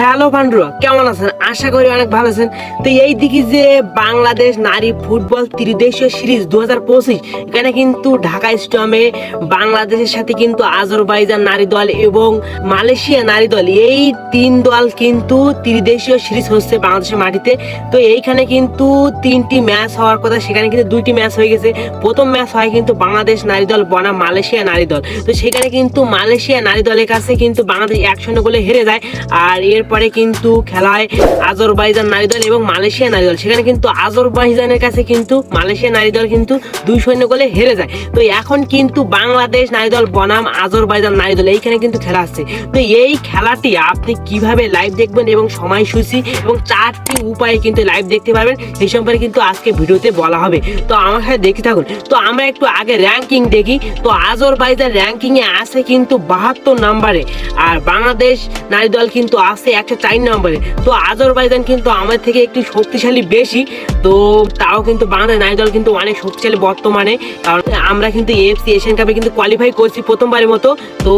Hello পান্ডুরা কেমন আছেন? আশা করি অনেক ভালো আছেন। তো এই দিকে যে বাংলাদেশ নারী ফুটবল ত্রিদেশীয় সিরিজ দু হাজার পঁচিশ, এখানে কিন্তু ঢাকা স্টেডিয়ামে বাংলাদেশের সাথে কিন্তু আজরবাইজান নারী দল এবং মালয়েশিয়া নারী দল, এই তিন দল কিন্তু ত্রিদেশীয় সিরিজ হচ্ছে বাংলাদেশের মাটিতে। তো এইখানে কিন্তু তিনটি ম্যাচ হওয়ার কথা, সেখানে কিন্তু দুইটি ম্যাচ হয়ে গেছে। প্রথম ম্যাচ হয় কিন্তু বাংলাদেশ নারী দল বনাম মালয়েশিয়া নারী দল। তো সেখানে কিন্তু মালয়েশিয়া নারী দলের কাছে কিন্তু বাংলাদেশ এক গোলে হেরে যায়। আর এরপরে কিন্তু খেলা হয় আজরবাইজান নারী দল এবং মালয়েশিয়া নারী দল। সেখানে কিন্তু আজরবাইজানের কাছে কিন্তু মালয়েশিয়া নারী দল কিন্তু দুই শূন্য গোলে হেরে যায়। তো এখন কিন্তু বাংলাদেশ নারী দল বনাম আজরবাইজান নারী দল, এইখানে কিন্তু খেলা আসছে। তো এই খেলাটি আপনি কীভাবে লাইভ দেখবেন এবং সময়সূচি এবং চারটি উপায়ে কিন্তু লাইভ দেখতে পারবেন এই সম্পর্কে কিন্তু আজকে ভিডিওতে বলা হবে। তো আমার সাথে দেখতে থাকুন। তো আমরা একটু আগে র্যাঙ্কিং দেখি। তো আজরবাইজান র্যাঙ্কিং এ আছে কিন্তু বাহাত্তর নম্বরে আর বাংলাদেশ নারী দল কিন্তু আছে একশো চার নম্বরে। তো আজরবাইজান কিন্তু আমাদের থেকে একটু শক্তিশালী বেশি, তো তাও কিন্তু বাংলাদেশ নারী দল কিন্তু অনেক শক্তিশালী বর্তমানে। কারণ আমরা কিন্তু এফসি এশিয়ান কাপে কিন্তু কোয়ালিফাই করছি প্রথমবারের মতো। তো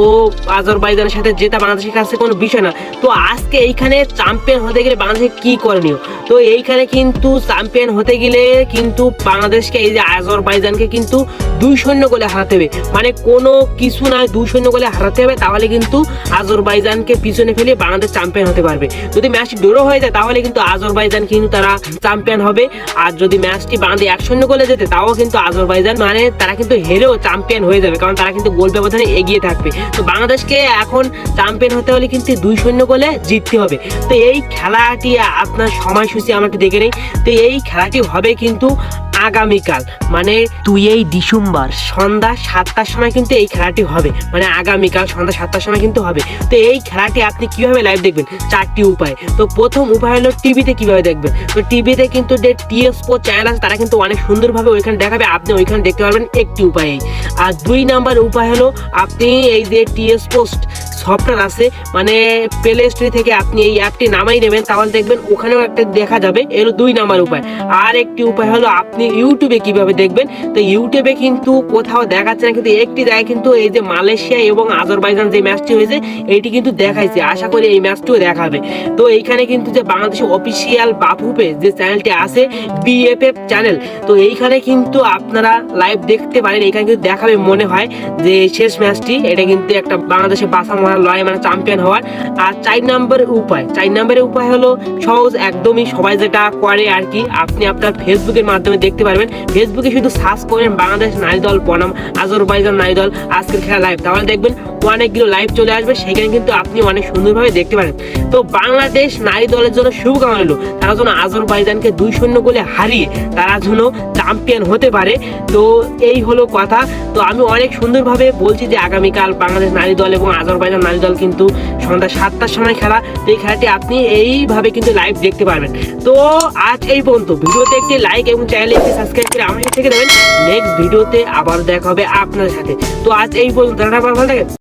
আজরবাইজানের সাথে জেতা বাংলাদেশের কাছে কোনো বিষয় না। তো আজকে এইখানে চ্যাম্পিয়ন হতে গেলে বাংলাদেশে কি করণীয়? তো এইখানে কিন্তু চ্যাম্পিয়ন হতে গেলে কিন্তু বাংলাদেশকে এই যে আজরবাইজানকে কিন্তু দুই শূন্য গোলে হারাতে হবে। মানে কোনো কিছু না, দুই শূন্য গোলে হারাতে হবে। তাহলে কিন্তু আজরবাইজানকে পিছনে ফেলে বাংলাদেশ চ্যাম্পিয়ন হতে পারবে। যদি ম্যাচটি ড্র হয়ে যায়, তাহলে কিন্তু আজরবাইজান কিন্তু তারা চ্যাম্পিয়ন হবে। আর যদি ম্যাচটি বাঁধে এক শূন্য গোলে যেতে, তাও কিন্তু আজরবাইজান মানে তারা কিন্তু হেরেও চ্যাম্পিয়ন হয়ে যাবে, কারণ তারা কিন্তু গোল ব্যবধানে এগিয়ে থাকবে। তো বাংলাদেশকে এখন চ্যাম্পিয়ন হতে হলে কিন্তু দুই শূন্য গোলে জিততে হবে। তো এই খেলাটি আপনার সময়সূচি আমরা একটু দেখে নেই। তো এই খেলাটি হবে কিন্তু আগামীকাল। মানে তুই এই ডিসেম্বর, সন্ধ্যা সাতটার সময় কিন্তু এই খেলাটি হবে। মানে আগামীকাল সন্ধ্যা সাতটার সময় কিন্তু হবে। তো এই খেলাটি আপনি কীভাবে লাইভ দেখবেন? চারটি উপায়। তো প্রথম উপায় হলো টিভিতে কীভাবে দেখবেন? তো টিভিতে কিন্তু যে টিএসপো চ্যানেল আছে, তারা কিন্তু অনেক সুন্দরভাবে ওইখানে দেখাবে। আপনি ওইখানে দেখতে পারবেন একটি উপায়ে আর দুই নাম্বার উপায় হলো আপনি এই যে টিএস পোস্ট সফটওয়্যার আছে মানে প্লে স্টোরি থেকে আপনি এই অ্যাপটি নামাই নেবেন, তাহলে দেখবেন ওখানেও একটা দেখা যাবে। এর দুই নাম্বার উপায়। আর একটি উপায় হলো আপনি ইউটিউবে কীভাবে দেখবেন? তো ইউটিউবে কিন্তু কোথাও দেখাচ্ছে না, কিন্তু একটি জায়গায় কিন্তু এই যে মালয়েশিয়া এবং আজরবাইজান যে ম্যাচটি হয়েছে এইটি কিন্তু দেখাইছে। আশা করি এই ম্যাচটিও দেখাবে। তো এইখানে কিন্তু যে বাংলাদেশের অফিসিয়াল বাফুপে যে চ্যানেলটি আছে বিএফএফ চ্যানেল তো এইখানে কিন্তু আপনারা লাইভ দেখতে পারেন। এখানে কিন্তু দেখাবে মনে হয় যে শেষ ম্যাচটি এটা কিন্তু একটা বাংলাদেশের বাসা মারা লড়াই মানে চ্যাম্পিয়ন হওয়ার। আর চার নম্বরের উপায়, চার নম্বরের উপায় হলো সহজ, একদমই সবাই যেটা করে আর কি, আপনি আপনার ফেসবুকের মাধ্যমে দেখতে পারবেন। ফেসবুকে শুধু সার্চ করেন বাংলাদেশ নারী দল, বনাম আজরবাইজান নারী দল, আজকের খেলা লাইভ তাহলে দেখবেন অনেকগুলো লাইভ চলে আসবে, সেখানে কিন্তু আপনি অনেক সুন্দরভাবে দেখতে পারেন। তো বাংলাদেশ নারী দলের জন্য শুভকামনা রইল। তারা যেন আজরবাইজানকে দুই শূন্য গোলে হারিয়ে তারা যেন চ্যাম্পিয়ন হতে পারে। তো এই হলো কথা। তো আমি অনেক সুন্দরভাবে বলছি যে আগামীকাল বাংলাদেশ নারী দল এবং আজরবাইজান নারী দল কিন্তু সন্ধ্যা সাতটার সময় খেলা। তো এই খেলাটি আপনি এইভাবে কিন্তু লাইভ দেখতে পারবেন। তো আজ এই পর্যন্ত। ভিডিওতে একটি লাইক এবং চ্যানেলে একটি সাবস্ক্রাইব করে আমার সাথে দেবেন নেক্সট ভিডিওতে আবার দেখা হবে আপনাদের সাথে। তো আজ এই পর্যন্ত। ভালো থাকে